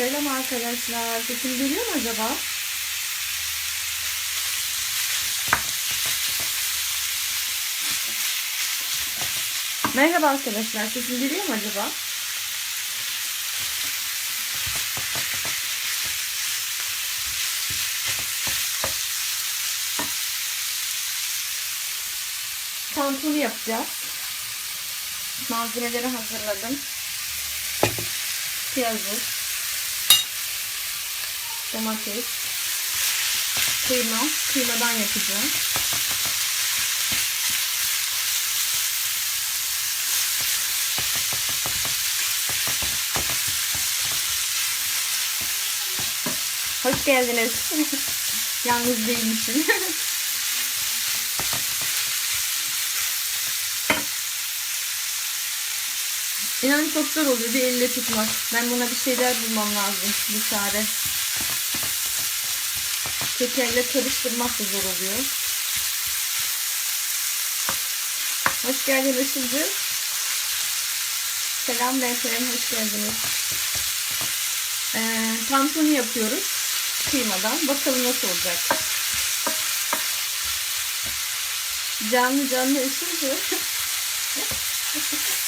Selam arkadaşlar. Sesim geliyor mu acaba? Merhaba arkadaşlar. Sesim geliyor mu acaba? Tantuni yapacağız. Malzemeleri hazırladım. Piyazı, domates, kıyma, kıymadan yapacağım. Hoş geldiniz. Yalnız değilmişim. İnanın çok zor oluyor bir elle tutmak. Ben buna bir şeyler bulmam lazım. Bir çare. Tekerle karıştırmak da zor oluyor. Hoş geldin Işılcığım. Selam ben Kerem, hoş geldiniz. Ee, tantuni yapıyoruz. Kıymadan. Bakalım nasıl olacak. Canlı canlı Işılcığım.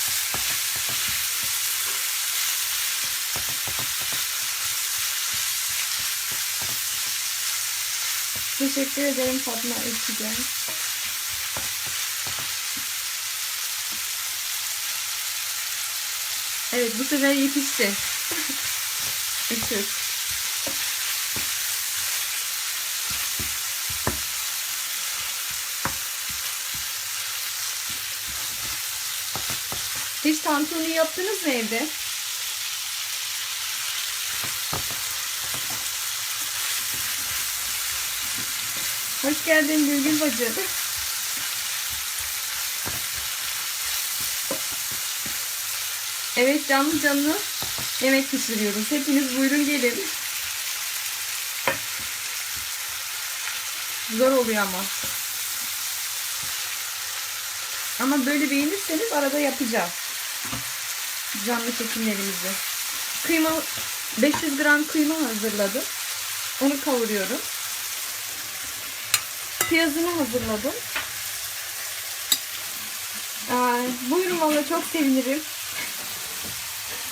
Teşekkür ederim Fatma Eskiden. Evet bu sefer yetişti. Işık. Hiç tantuni yaptınız mı evde? Hoş geldin Gülgül bacı. Evet canlı canlı yemek pişiriyoruz. Hepiniz buyurun gelin. Zor oluyor ama. Ama böyle beğenirseniz arada yapacağım. Canlı çekimlerimizi. Kıyma 500 gram kıyma hazırladım. Onu kavuruyorum. Piyazını hazırladım. Ay, buyurun valla çok sevinirim.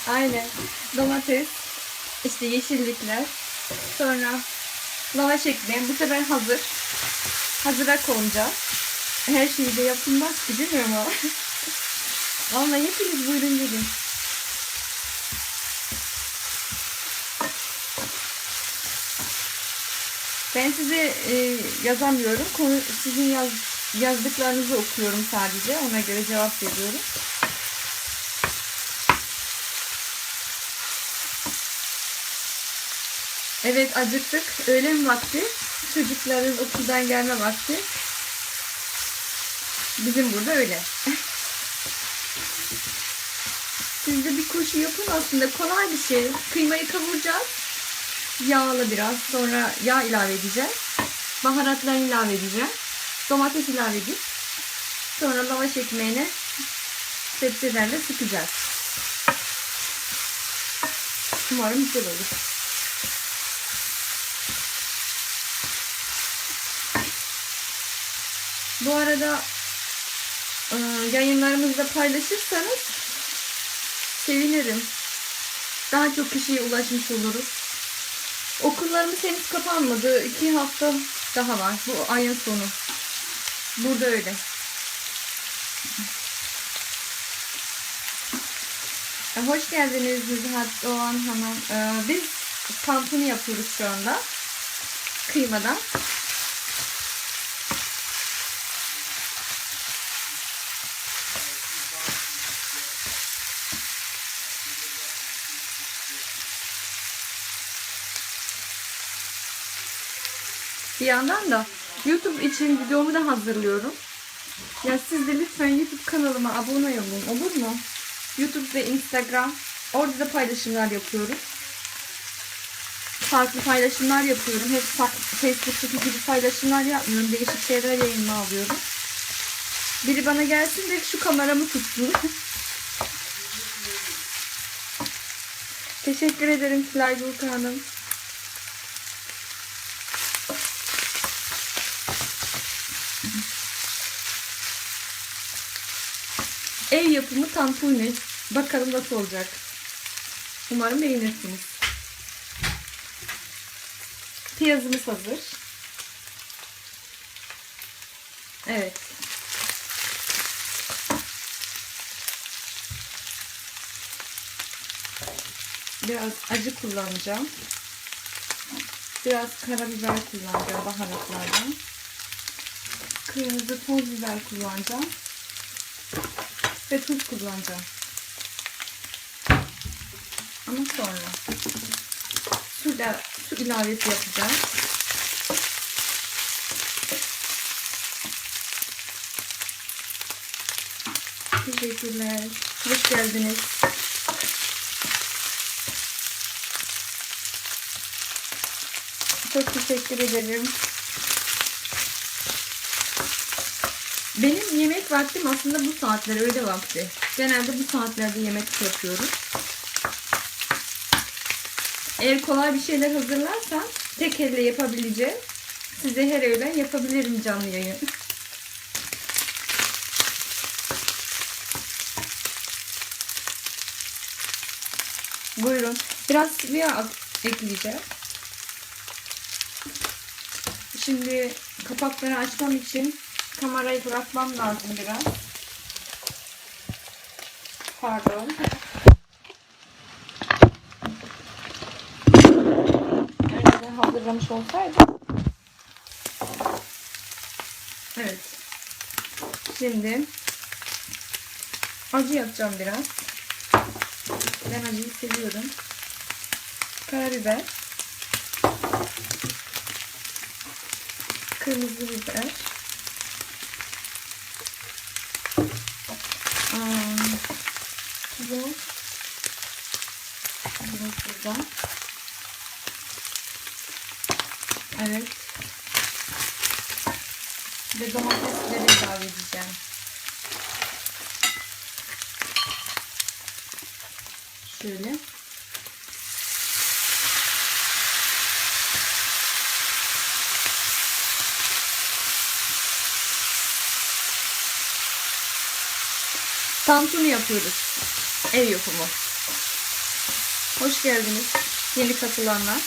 Aynen. Domates, işte yeşillikler, sonra lavaş ekmeği. Bu sefer hazır. Hazıra konacak. Her şeyi de yapılmaz ki mi ama? Valla hepiniz buyurun gelin. Ben size e, yazamıyorum. Konu, sizin yaz, yazdıklarınızı okuyorum sadece. Ona göre cevap veriyorum. Evet acıktık. Öğlen vakti. Çocukların okuldan gelme vakti. Bizim burada öyle. Siz de bir koşu yapın aslında. Kolay bir şey. Kıymayı kavuracağız. Yağla biraz. Sonra yağ ilave edeceğim. Baharatlar ilave edeceğim. Domates ilave edip sonra lavaş ekmeğine sebzelerle sıkacağız. Umarım güzel olur. Bu arada e, yayınlarımızda paylaşırsanız sevinirim. Daha çok kişiye ulaşmış oluruz. Okullarımız henüz kapanmadı. İki hafta daha var. Bu ayın sonu. Burada öyle. E, Hoş geldiniz Nüzihat Doğan Hanım. Ee, biz tantuni yapıyoruz şu anda. Kıymadan. Bir yandan da YouTube için videomu da hazırlıyorum. Ya siz de lütfen YouTube kanalıma abone olun olur mu? YouTube ve Instagram. Orada da paylaşımlar yapıyorum. Farklı paylaşımlar yapıyorum. Hep fa- Facebook'taki gibi paylaşımlar yapmıyorum. Değişik şeyler yayınıma alıyorum. Biri bana gelsin de şu kameramı tutsun. Teşekkür ederim Gülkan Hanım. Ev yapımı tantuni. Bakalım nasıl olacak. Umarım beğenirsiniz. Piyazımız hazır. Evet. Biraz acı kullanacağım. Biraz karabiber kullanacağım baharatlardan. Kırmızı toz biber kullanacağım. Ve tuz kullanacağım. Ama sonra su, da, su ilavesi yapacağım. Teşekkürler. Hoş geldiniz. Çok teşekkür ederim. Vaktim aslında bu saatler öğle vakti. Genelde bu saatlerde yemek yapıyoruz. Eğer kolay bir şeyler hazırlarsam tek elle yapabileceğim. Size her öğlen yapabilirim canlı yayın. Buyurun. Biraz sıvı yağ ekleyeceğim. Şimdi kapakları açmam için kamerayı bırakmam lazım biraz. Pardon. Önceden hazırlamış olsaydım. Evet. Şimdi acı yapacağım biraz. Ben acıyı seviyorum. Karabiber. Kırmızı biber. Bu. Biraz buradan. Evet. Ve domatesleri ilave edeceğim. Şöyle. Tantuni yapıyoruz. Ev yapımı. Hoş geldiniz yeni katılanlar.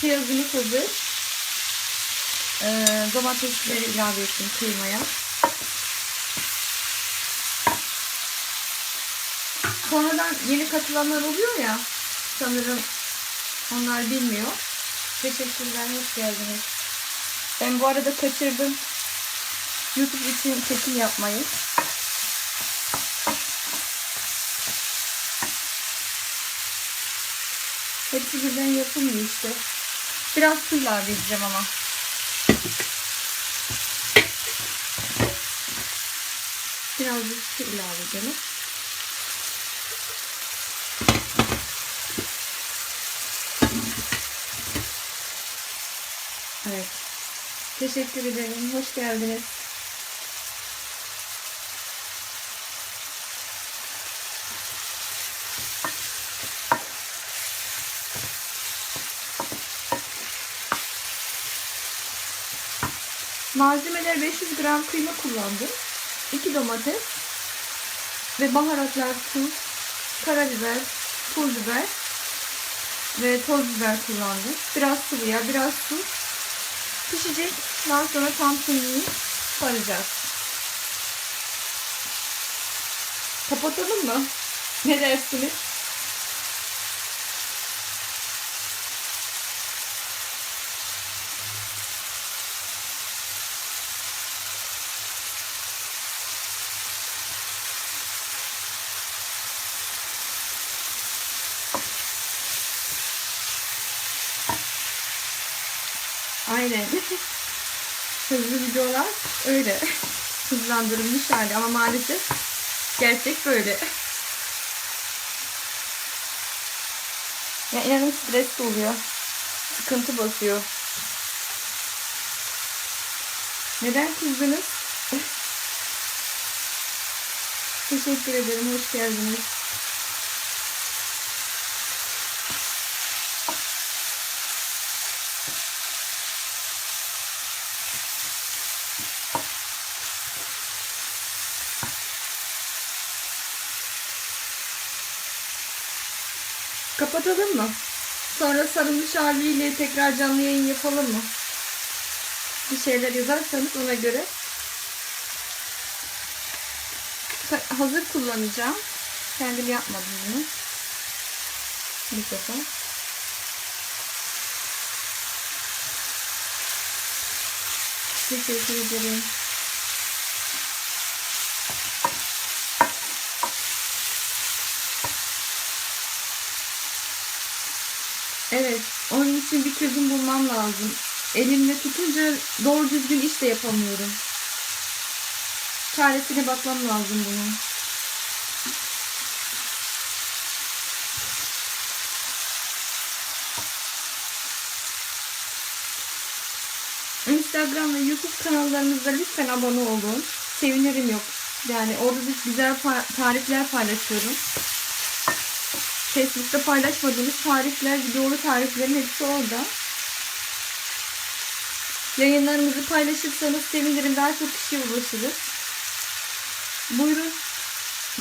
Piyazımız hazır. Ee, domatesleri ilave ettim kıymaya. Sonradan yeni katılanlar oluyor ya. Sanırım onlar bilmiyor. Teşekkürler, hoş geldiniz. Ben bu arada kaçırdım. YouTube için çekim yapmayı. Hepsi birden yapılmıyor işte. Biraz su ilave edeceğim ama. Birazcık su ilave edelim. Evet. Teşekkür ederim. Hoş geldiniz. Malzemeler 500 gram kıyma kullandım. 2 domates ve baharatlar tuz, karabiber, pul biber ve toz biber kullandım. Biraz sıvı yağ, biraz su. Pişecek. Daha sonra tantuniyi saracağız. Kapatalım mı? Ne dersiniz? Aynen. Hızlı videolar öyle. Hızlandırılmış hali ama maalesef gerçek böyle. Ya inanın stres de oluyor. Sıkıntı basıyor. Neden kızdınız? Teşekkür ederim. Hoş geldiniz. Kapatalım mı? Sonra sarılmış haliyle tekrar canlı yayın yapalım mı? Bir şeyler yazarsanız ona göre. Hazır kullanacağım. Kendim yapmadım bunu. Bir sefer. Teşekkür ederim. Evet, onun için bir çözüm bulmam lazım. Elimle tutunca doğru düzgün iş de yapamıyorum. Çaresine bakmam lazım bunun. Instagram ve YouTube kanallarımızda lütfen abone olun. Sevinirim yok. Yani orada da güzel tarifler paylaşıyorum. Facebook'ta paylaşmadığımız tarifler, videolu tariflerin hepsi orada. Yayınlarımızı paylaşırsanız sevinirim. Daha çok kişiye ulaşırız. Buyurun.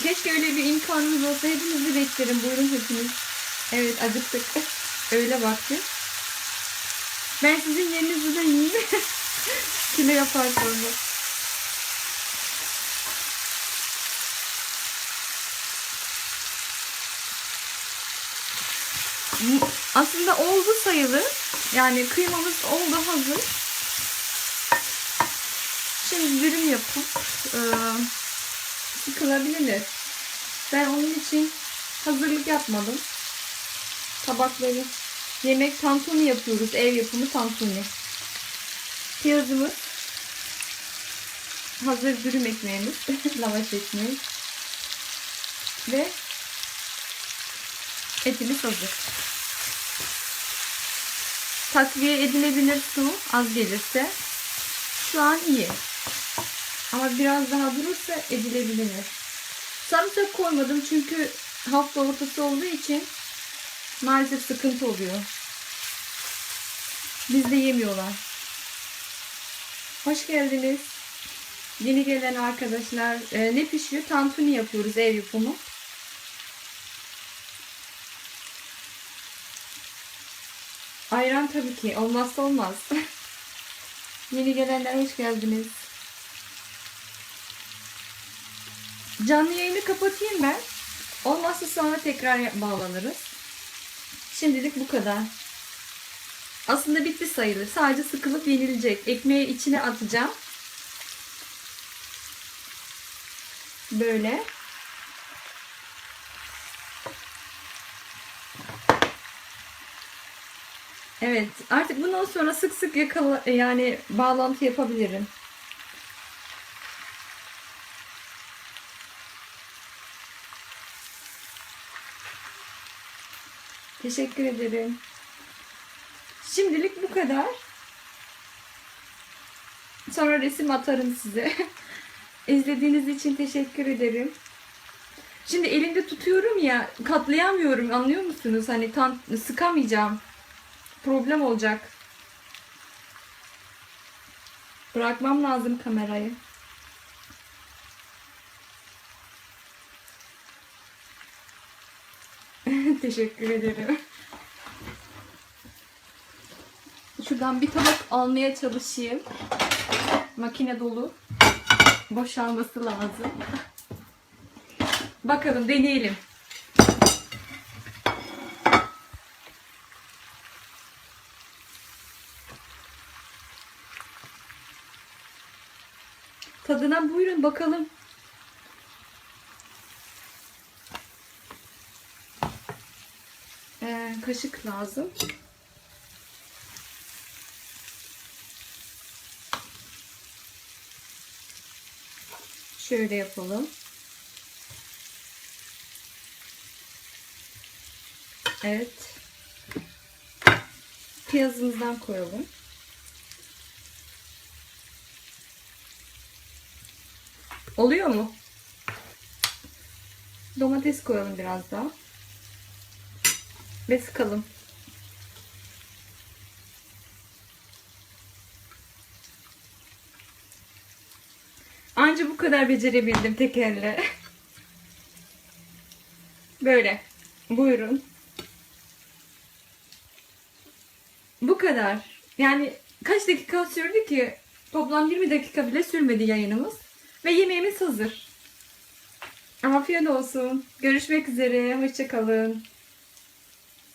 Keşke öyle bir imkanımız olsa. Hepinizi beklerim. Buyurun hepiniz. Evet acıktık. öyle vakti. Ben sizin yerinizde de yiyeyim. Kilo yapar sonra. Aslında oldu sayılır. Yani kıymamız oldu hazır. Şimdi dürüm yapıp e, sıkılabilir. Ben onun için hazırlık yapmadım. Tabakları yemek tantuni yapıyoruz. Ev yapımı tantuni. Piyazımız hazır dürüm ekmeğimiz. lavaş ekmeği. Ve etimiz hazır. Takviye edilebilir su az gelirse. Şu an iyi. Ama biraz daha durursa edilebilir. Sarımsak koymadım çünkü hafta ortası olduğu için maalesef sıkıntı oluyor. Bizde yemiyorlar. Hoş geldiniz. Yeni gelen arkadaşlar e, ne pişiyor? Tantuni yapıyoruz ev yapımı. Tabii ki. Olmazsa olmaz. Yeni gelenler hoş geldiniz. Canlı yayını kapatayım ben. Olmazsa sonra tekrar bağlanırız. Şimdilik bu kadar. Aslında bitti sayılır. Sadece sıkılıp yenilecek. Ekmeği içine atacağım. Böyle. Evet, artık bundan sonra sık sık yakala yani bağlantı yapabilirim. Teşekkür ederim. Şimdilik bu kadar. Sonra resim atarım size. İzlediğiniz için teşekkür ederim. Şimdi elimde tutuyorum ya katlayamıyorum anlıyor musunuz? Hani tam sıkamayacağım. Problem olacak. Bırakmam lazım kamerayı. Teşekkür ederim. Şuradan bir tabak almaya çalışayım. Makine dolu. Boşalması lazım. Bakalım deneyelim. Tadına buyurun bakalım. Ee, kaşık lazım. Şöyle yapalım. Evet. Piyazımızdan koyalım. Oluyor mu? Domates koyalım biraz daha. Ve sıkalım. Anca bu kadar becerebildim tek elle. Böyle. Buyurun. Bu kadar. Yani kaç dakika sürdü ki? Toplam 20 dakika bile sürmedi yayınımız. Ve yemeğimiz hazır. Afiyet olsun. Görüşmek üzere. Hoşçakalın.